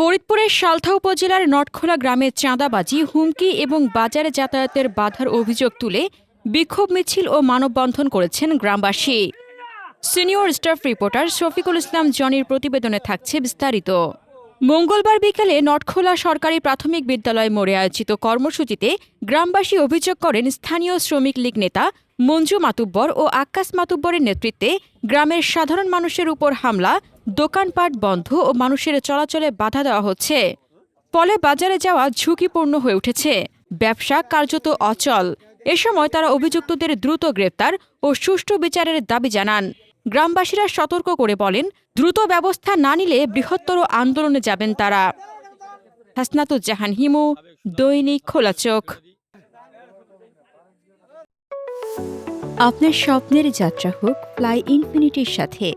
ফরিদপুরের সালথা উপজেলার নটখোলা গ্রামে চাঁদাবাজি, হুমকি এবং বাজারে যাতায়াতের বাধার অভিযোগ তুলে বিক্ষোভ মিছিল ও মানববন্ধন করেছেন গ্রামবাসী। Senior staff reporter Shafiqul Islam জনির প্রতিবেদনে থাকছে বিস্তারিত। মঙ্গলবার বিকেলে নটখোলা সরকারি প্রাথমিক বিদ্যালয় মোড়ে আয়োজিত কর্মসূচিতে গ্রামবাসী অভিযোগ করেন স্থানীয় শ্রমিক লীগ নেতা মঞ্জু মাতুব্বর ও আক্কাস মাতুব্বরের নেতৃত্বে গ্রামের সাধারণ মানুষের উপর হামলা, দোকানপাট বন্ধ ও মানুষের চলাচলে বাধা দেওয়া হচ্ছে। ফলে বাজারে যাওয়া ঝুঁকিপূর্ণ হয়ে উঠেছে। ব্যবসা কার্যত অচল। এ সময় তারা অভিযুক্তদের দ্রুত গ্রেপ্তার ও সুষ্ঠু বিচারের দাবি জানান। গ্রামবাসীরা সতর্ক করে বলেন, দ্রুত ব্যবস্থা না নিলে বৃহত্তর আন্দোলনে যাবেন তারা। হাসনাতুজ্জাহান হিমু, দৈনিক খোলা চোখ। আপনার স্বপ্নের যাত্রা হোক, ফ্লাই ইনফিনিটির সাথে